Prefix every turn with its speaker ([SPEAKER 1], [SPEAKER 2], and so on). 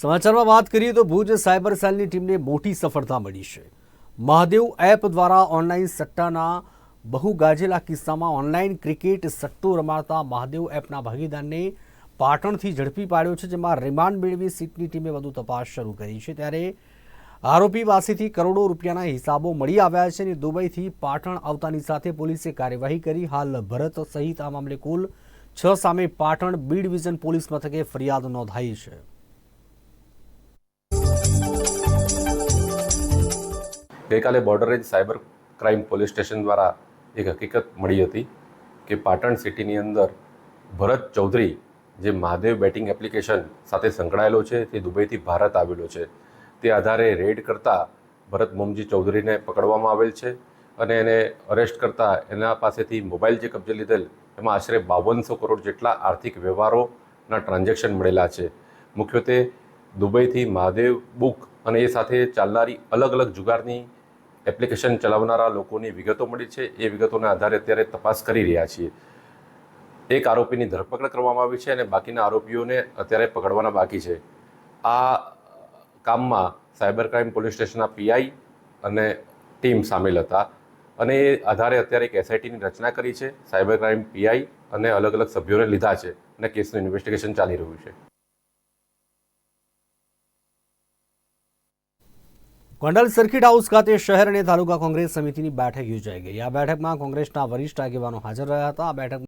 [SPEAKER 1] સમાચારમાં વાત કરીએ તો ભુજ સાયબર સેલની ટીમને મોટી સફળતા મળી છે. મહાદેવ એપ દ્વારા ઓનલાઈન સટ્ટાના બહુ ગાજેલા કિસ્સામાં ઓનલાઈન ક્રિકેટ સટ્ટો રમાડતા મહાદેવ એપના ભાગીદારને પાટણથી ઝડપી પાડ્યો છે, જેમાં રિમાન્ડ મેળવી સીટની ટીમે વધુ તપાસ શરૂ કરી છે. ત્યારે આરોપી પાસેથી કરોડો રૂપિયાના હિસાબો મળી આવ્યા છે અને દુબઈથી પાટણ આવતાની સાથે પોલીસે કાર્યવાહી કરી. હાલ ભરત સહિત આ મામલે કુલ છ સામે પાટણ બી ડિવિઝન પોલીસ મથકે ફરિયાદ નોંધાઈ છે.
[SPEAKER 2] ગઈકાલે border range cyber crime police station દ્વારા એક હકીકત મળી હતી કે પાટણ સિટીની અંદર ભરત ચૌધરી જે મહાદેવ બેટિંગ એપ્લિકેશન સાથે સંકળાયેલો છે, તે દુબઈથી ભારત આવેલો છે, તે આધારે રેડ કરતા ભરત મોમજી ચૌધરીને પકડવામાં આવેલ છે અને એને અરેસ્ટ કરતા એના પાસેથી મોબાઈલ જે કબજે લીધેલ, એમાં આશરે બાવનસો કરોડ જેટલા આર્થિક વ્યવહારોના ટ્રાન્ઝેક્શન મળેલા છે. મુખ્યત્વે દુબઈથી મહાદેવ બુક અને એ સાથે ચાલનારી અલગ અલગ જુગારની એપ્લિકેશન ચલાવનારા લોકોની વિગતો મળી છે. એ વિગતોના આધારે અત્યારે તપાસ કરી રહ્યા છીએ. એક આરોપીની ધરપકડ કરવામાં આવી છે અને બાકીના આરોપીઓને અત્યારે પકડવાના બાકી છે. આ કામમાં સાયબર ક્રાઇમ પોલીસ સ્ટેશનના પીઆઈ અને ટીમ સામેલ હતા અને એ આધારે અત્યારે એક એસઆઈટીની રચના કરી છે. સાયબર ક્રાઇમ પીઆઈ અને અલગ અલગ સભ્યોને લીધા છે અને કેસનું ઇન્વેસ્ટિગેશન ચાલી રહ્યું છે.
[SPEAKER 1] ગોંડલ સર્કિટ હાઉસ ખાતે શહેર અને તાલુકા કોંગ્રેસ સમિતિની બેઠક યોજાઈ ગઈ. આ બેઠકમાં કોંગ્રેસના વરિષ્ઠ આગેવાનો હાજર રહ્યા હતા. આ બેઠકમાં